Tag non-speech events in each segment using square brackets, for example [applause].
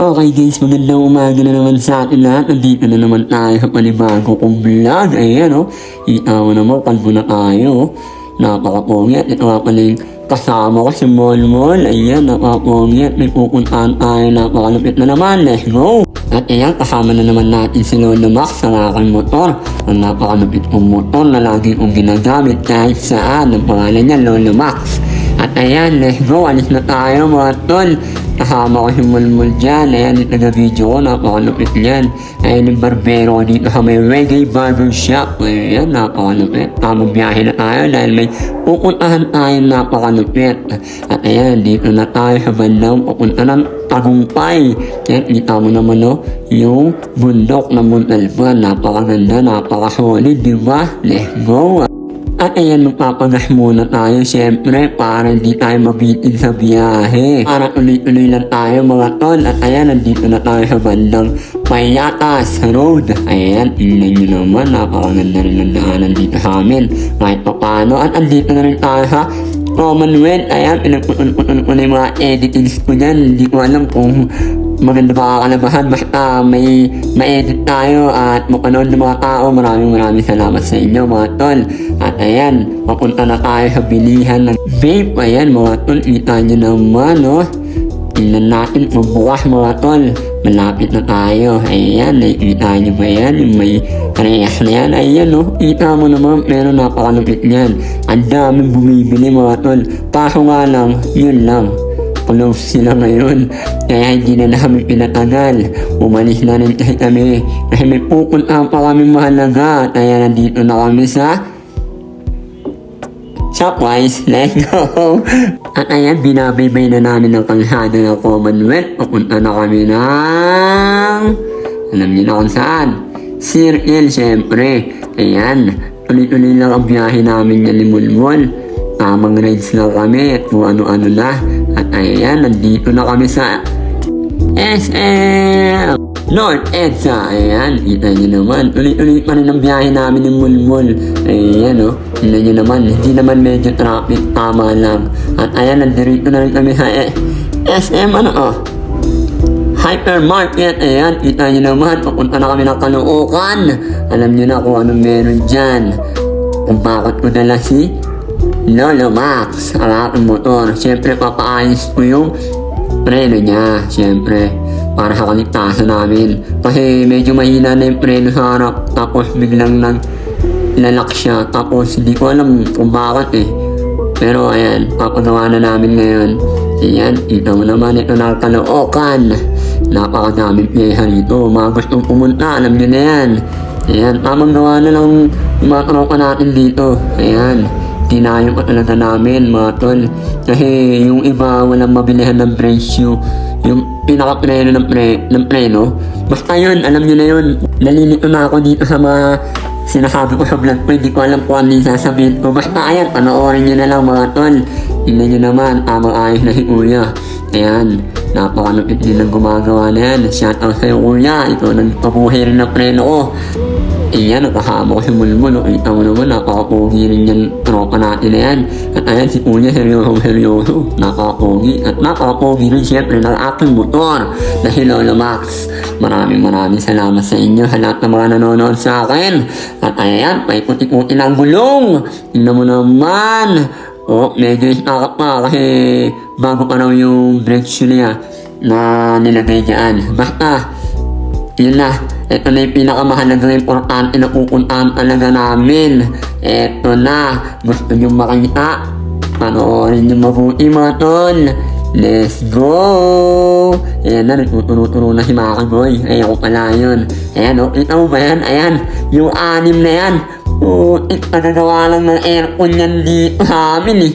Okay guys, magandang umaga na naman sa atin lahat. Nandito na naman tayo sa panibago kong vlog. Ayan o, oh. kita mo naman, kalbo na tayo. oh. Napakapogi at ito nga pala yung kasama ko si Mol Mol. Ayan, napakapogi at may pupuntahan tayo. Napakalupit na naman, let's go! At ayan, kasama na naman natin si Lolo Max sa aking motor. Ang napakalupit kong motor na lagi kong ginagamit kahit saan. Ang pangalan niya, Lolo Max. At ayan, let's go. Alis na tayo mga tol. Kasama ko si Mulmul dyan. Ayan, yung taga-video ko. Napakalupit niyan. Ayan yung barbero ko dito sa may reggae barber shop. Ayan, napakalupit. Tamang biyahe na tayo dahil may pupuntahan tayo napakalupit. At ayan, dito na tayo sa bandang papunta ng tagumpay. Ayan, kita mo naman no, yung bundok na Montalban. Napakaganda, napakasolid, di ba? Let's go! At ayan, magpapagas muna tayo syempre para hindi tayo mabitin sa biyahe. Para tuloy-tuloy lang tayo mga tol. At ayan, nandito na tayo sa bandang Payatas Road. Ayan, tingnan nyo naman, napakaganda rin ng daanan dito sa amin. Kahit pa paano. At andito na rin tayo sa Commonwealth. Ayan, pinagputol-putol ko na yung mga editings ko dyan. Hindi ko alam kung maganda ba kakalabahan basta may ma-edit tayo at mapanood ng mga tao. Maraming maraming salamat sa inyo mga tol. At ayan papunta na tayo sa bilihan ng vape. Ayan mga tol kita nyo naman no? Tingnan natin magbukas mga tol. Malapit na tayo. Ayan nakikita nyo ba yan? May parehas na yan. Ayan no? Kita mo naman meron napakalupit niyan. Ang daming bumibili mga tol. Kaso nga lang yun lang close sila ngayon. Kaya hindi na namin pinatagal. Umalis na rin kasi kami. Kasi may pupuntahan pa kami mahalaga. Kaya nandito na kami sa Shopwise, let's go! [laughs] At ayan, binabaybay na namin ang kalsada ng Commonwealth. Papunta na kami ng... Alam niyo na kung saan. Circle, syempre. Ayan, tuloy-tuloy lang ang biyahe namin yan ni Mulmul. Tamang rides lang kami at kung ano-ano na. At ayan, nandito na kami sa SM! North EDSA, ayan, kita nyo naman. Ulit-ulit pa rin ang biyahe namin ng Mulmul. Ayan, oh. Tingnan nyo naman, hindi naman medyo traffic, tama lang. At ayan, nandito na rin kami sa eh, SM, ano, oh. Hypermarket, ayan, kita nyo naman, papunta na kami ng Caloocan. Alam nyo na kung anong meron dyan. Kung bakit ko dala si Lolo Max, ang aking motor. Siyempre, papaayos ko yung preno niya, siyempre. Para sa kaligtasan namin. Kasi medyo mahina na yung preno sa harap. Tapos biglang nag lalak siya. Tapos hindi ko alam kung bakit eh. Pero ayan, papagawa na namin ngayon. Ayan, ito mo naman ito na kalookan. Napakadaming piyesa rito. Mga gustong pumunta, alam nyo na yan. Ayan, tamang gawa na lang mga natin dito. Ayan, tinayong ko talaga namin mga tol. Kasi yung iba walang mabilihan ng presyo. Yung pinaka-preno ng, pre, ng preno. Basta yun, alam nyo na yun. Nalilito na ako dito sa mga sinasabi ko sa vlog ko. Hindi ko alam kung ano yung sasabihin ko. Basta ayan, panoorin nyo na lang mga tol. Tingnan nyo naman, tamang ayos na si Kuya. Ayan, napakalupit din ang gumagawa na yan. Shoutout sa'yo Kuya. Ito, nagpabuhay rin ng preno ko. Iyan, nakahama ko si Mulmul. Kita mo naman, napakapogi rin yan tropa natin na yan. At ayan, si Kuya, seryoso, seryoso. Napakapogi. At napakapogi rin siyempre ng aking motor na si Lolo Max. Maraming maraming salamat sa inyo sa lahat ng mga nanonood sa akin. At ayan, paikuti-kuti ng gulong. Tingnan mo naman. Oh, medyo istakap pa kasi bago pa raw yung brake shoe na nilagay dyan. Basta, yun na. Ito na yung pinakamahalagang importante na pupuntahan talaga namin. Ito na. Gusto nyo makita? Panoorin nyo mabuti mga tol. Let's go! Ayan na, nagtuturo-turo na si Maki Boy. Ayan ko pala yun. Ayan o, kita mo ba yan? Ayan, yung anim na yan. Putik, nagagawa lang ng aircon yan dito sa amin eh.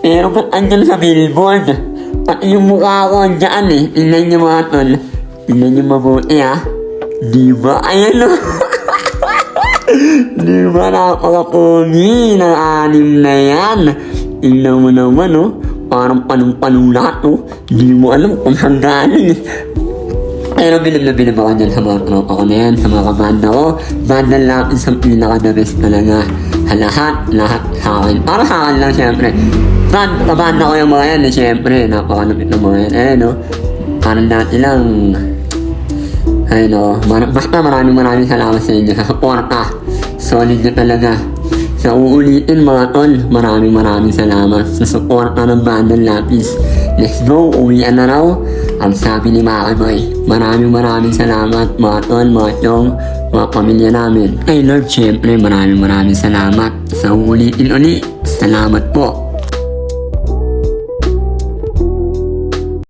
Pero ba't andyan sa billboard? Pati yung mukha ko andyan eh. Tingnan nyo mga tol. Tingnan nyo mabuti ah. Di ba? Ayan o. [laughs] Di ba napakapogi ng anim na yan? Tingnan mo naman oh. Parang panong-panong lahat oh. Di mo alam kung saan galing eh. Pero bilib na bilib ako dyan sa mga tropa ko na yan, sa mga kabanda ko. Banda lang isang pinaka-the best talaga. Lahat, lahat sa akin. Para sa akin lang siyempre. Band, kabanda ko yung mga yan eh, siyempre. Napakalupit ng mga yan. Eh, no? parang dati lang. Ay no, mar- basta maraming maraming salamat sa inyo sa suporta. Solid na talaga. Sa uulitin mga tol, maraming maraming salamat sa suporta ng Bandang Lapis. Let's go, uwian na raw. Ang sabi ni Maki Boy, maraming maraming salamat mga tol, mga chong, mga pamilya namin. Kay Lord, syempre maraming maraming salamat. Sa uulitin uli, salamat po.